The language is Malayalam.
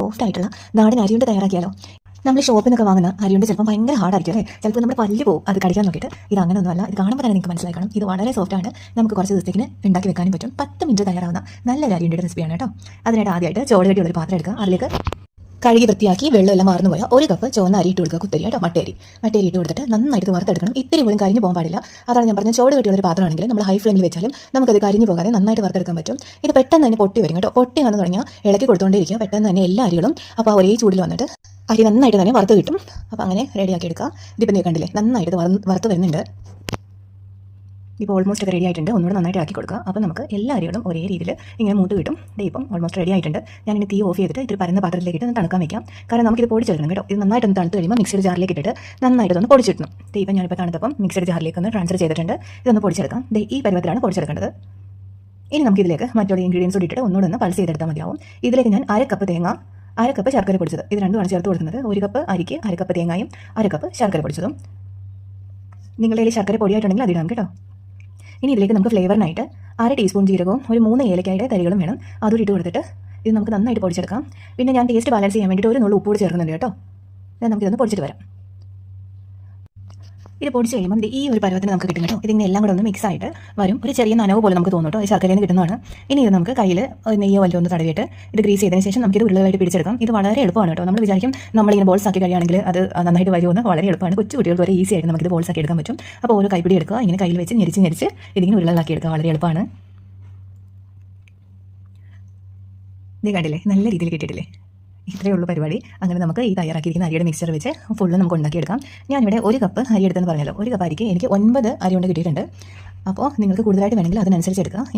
സോഫ്റ്റ് ആയിട്ടുള്ള നാടൻ അരിയുണ്ട് തയ്യാറാക്കിയാലോ? നമ്മൾ ഷോപ്പിൽ നിന്നൊക്കെ വാങ്ങുന്ന അരിയുണ്ട് ചിലപ്പോൾ ഭയങ്കര ഹാർഡായിരിക്കും അല്ലേ? ചിലപ്പോൾ നമ്മുടെ പല്ല് പോകും അത് കടിക്കാൻ നോക്കിയിട്ട്. ഇത് അങ്ങനെ ഒന്നുമല്ല ഇത് കാണുമ്പോൾ തന്നെ നിങ്ങൾക്ക് മനസ്സിലാക്കണം ഇത് വളരെ സോഫ്റ്റ് ആണ് നമുക്ക് കുറച്ച് ദിവസത്തേക്ക് ഉണ്ടാക്കി വെക്കാനും പറ്റും. പത്ത് മിനിറ്റ് തയ്യാറാവുന്ന നല്ലൊരു അരിയുണ്ട് റെസിപ്പിയാണ് കേട്ടോ. അതിനായിട്ട് ആദ്യമായിട്ട് ചോട് ഒരു പാത്രം എടുക്കുക. അതിലേക്ക് കഴുകി വൃത്തിയാക്കി വെള്ളമെല്ലാം മാറുന്നു പോയാൽ ഒരു കപ്പ് ചുവന്ന അരി ഇട്ട് കൊടുക്കുക കുത്തരി കേട്ടോ മട്ടേരി മട്ടേരി ഇട്ട് കൊടുത്തിട്ട് നന്നായിട്ട് വറുത്തെടുക്കണം. ഇത്തിരി പോലും കരിഞ്ഞു പോകാൻ പാടില്ല. അതാണ് ഞാൻ പറഞ്ഞ ചോട് കെട്ടിയുള്ള ഒരു പാത്രമാണെങ്കിൽ നമ്മൾ ഹൈ ഫ്ലെയിമിൽ വെച്ചാലും നമുക്കത് കരിഞ്ഞു പോകാതെ നന്നായിട്ട് വറുത്തെടുക്കാൻ പറ്റും. ഇത് പെട്ടെന്ന് തന്നെ പൊട്ടി വരും കേട്ടോ. പൊട്ടി വന്നു തുടങ്ങിയാൽ ഇളക്കി കൊടുത്തുകൊണ്ടിരിക്കുക പെട്ടെന്ന് തന്നെ എല്ലാ അരികളും അപ്പോൾ ഒരേ ചൂടിൽ വന്നിട്ട് അരി നന്നായിട്ട് തന്നെ വറുത്ത് കിട്ടും. അപ്പോൾ അങ്ങനെ റെഡിയാക്കി എടുക്കുക. ഇതിപ്പോൾ നീ കണ്ടില്ലേ? നന്നായിട്ട് വറുത്ത് വരുന്നുണ്ട്. ഇപ്പോൾ ഓൾമോസ്റ്റ് റെഡി ആയിട്ടുണ്ട്. ഒന്നുകൂടെ നന്നായിട്ട് ആക്കി കൊടുക്കുക. അപ്പോൾ നമുക്ക് എല്ലാ അരികളും ഒരേ രീതിയിൽ ഇങ്ങനെ മൂട്ട് കിട്ടും. ഇപ്പം ഓൾമോസ്റ്റ് റെഡി ആയിട്ടുണ്ട്. ഞാൻ ഇനി തീ ഓഫ് ചെയ്തിട്ട് ഇത്തിരി പരന്ന പാത്രത്തിലേക്ക് ഇട്ട് തണുക്കാൻ വയ്ക്കാം കാരണം നമുക്കിത് പൊടിച്ചെടുക്കണം കേട്ടോ. ഇത് നന്നായിട്ട് ഒന്ന് തണുത്ത് കഴിയുമ്പോൾ മിക്സിയുടെ ജാറിലേക്ക് ഇട്ടിട്ട് നന്നായിട്ട് ഒന്ന് പൊടിച്ചിടണം. ദേ ഇപ്പം ഞാനിപ്പോൾ തണുത്തപ്പം മിക്സിയുടെ ജാറിലേക്ക് ഒന്ന് ട്രാൻസ്ഫർ ചെയ്തിട്ടുണ്ട്. ഇതൊന്ന് പൊടിച്ചെടുക്കാം. ദേ ഈ പരുവത്തിലാണ് പൊടിച്ചെടുക്കേണ്ടത്. ഇനി നമുക്കിതിലേക്ക് മറ്റുള്ള ഇൻഗ്രീഡിയൻസ് കൂടിയിട്ട് ഒന്നുകൂടെ ഒന്ന് പൾസ് ചെയ്തെടുത്താൽ മതിയാവും. ഇതിലേക്ക് ഞാൻ അര കപ്പ് തേങ്ങ അര കപ്പ് ശർക്കര പൊടിച്ചത്. ഇത് രണ്ടുമാണ് ചേർത്ത് കൊടുക്കുന്നത്. ഒരു കപ്പ് അരിക്ക് അര കപ്പ് തേങ്ങയും അര കപ്പ് ശർക്കര പൊടിച്ചതും. നിങ്ങളുടെ ശർക്കര പൊടിയായിട്ടുണ്ടെങ്കിൽ അതിടാം കേട്ടോ. ഇനി ഇതിലേക്ക് നമുക്ക് ഫ്ലേവറിനായിട്ട് അര ടീസ്പൂൺ ജീരകവും ഒരു മൂന്ന് ഏലക്കായുടെ തരികളും വേണം. അതുകൂടി ഇട്ട് കൊടുത്തിട്ട് ഇത് നമുക്ക് നന്നായിട്ട് പൊടിച്ചെടുക്കാം. പിന്നെ ഞാൻ ടേസ്റ്റ് ബാലൻസ് ചെയ്യാൻ വേണ്ടിയിട്ട് ഒരു നുള്ളു ഉപ്പ് കൂടി ചേർക്കുന്നുണ്ട് കേട്ടോ. നമുക്ക് നമുക്കിതൊന്ന് പൊടിച്ചിട്ട് വരാം. ഇത് പൊടിച്ച് കഴിയുമ്പോൾ ഈ ഒരു പരുവത്തിന് നമുക്ക് കിട്ടും കേട്ടോ. ഇതിങ്ങനെ എല്ലാം കൂടെ ഒന്ന് മിക്സ് ആയിട്ട് വരും. ഒരു ചെറിയ നനവ് പോലെ നമുക്ക് തോന്നും കേട്ടോ. ഈ ശർക്കരയിൽ നിന്ന് കിട്ടുന്നതാണ്. ഇനി ഇത് നമുക്ക് കയ്യിൽ നെയ്യോ വല്ലതും ഒന്ന് തടവിയിട്ട് ഇത് ഗ്രീസ് ചെയ്തതിന് ശേഷം നമുക്ക് ഇത് ഉരുളകളായിട്ട് പിടിച്ചെടുക്കാം. ഇത് വളരെ എളുപ്പമാണ് കേട്ടോ. നമ്മൾ വിചാരിക്കും നമ്മളിങ്ങനെ ബോൾസ് ആക്കി കഴിയുകയാണെങ്കിൽ അത് നന്നായിട്ട് വരുമെന്ന് വളരെ എളുപ്പമാണ്. കൊച്ചു കുട്ടികൾക്ക് വരെ ഈസി ആയിട്ട് ഇത് ബോൾസ് ആക്കി എടുക്കാൻ പറ്റും. അപ്പോൾ ഓരോ കൈപ്പിടി എടുക്കുക ഇങ്ങനെ കയ്യിൽ വെച്ച് ഞെരിച്ച് ഞെരിച്ച് ഇതിങ്ങനെ ഉരുളകളാക്കി എടുക്കുക. വളരെ എളുപ്പമാണ്. നീ കണ്ടില്ലേ? നല്ല രീതിയിൽ കിട്ടിയിട്ടില്ലേ? ഇത്രയേ ഉള്ളൂ പരിപാടി. അങ്ങനെ നമുക്ക് ഈ തയ്യാറാക്കിയിരിക്കുന്ന അരിയുടെ മിക്സ്ചർ വെച്ച് ഫുള്ള് നമുക്ക് ഉണ്ടാക്കിയെടുക്കാം. ഞാനിവിടെ ഒരു കപ്പ് അരി എടുത്തെന്ന് പറഞ്ഞല്ലോ. ഒരു കപ്പ് അരിക്ക് എനിക്ക് ഒൻപത് അരി കൊണ്ട് കിട്ടിയിട്ടുണ്ട്. അപ്പോൾ നിങ്ങൾക്ക് കൂടുതലായിട്ട് വേണമെങ്കിൽ അതിനനുസരിച്ച് എടുക്കാം.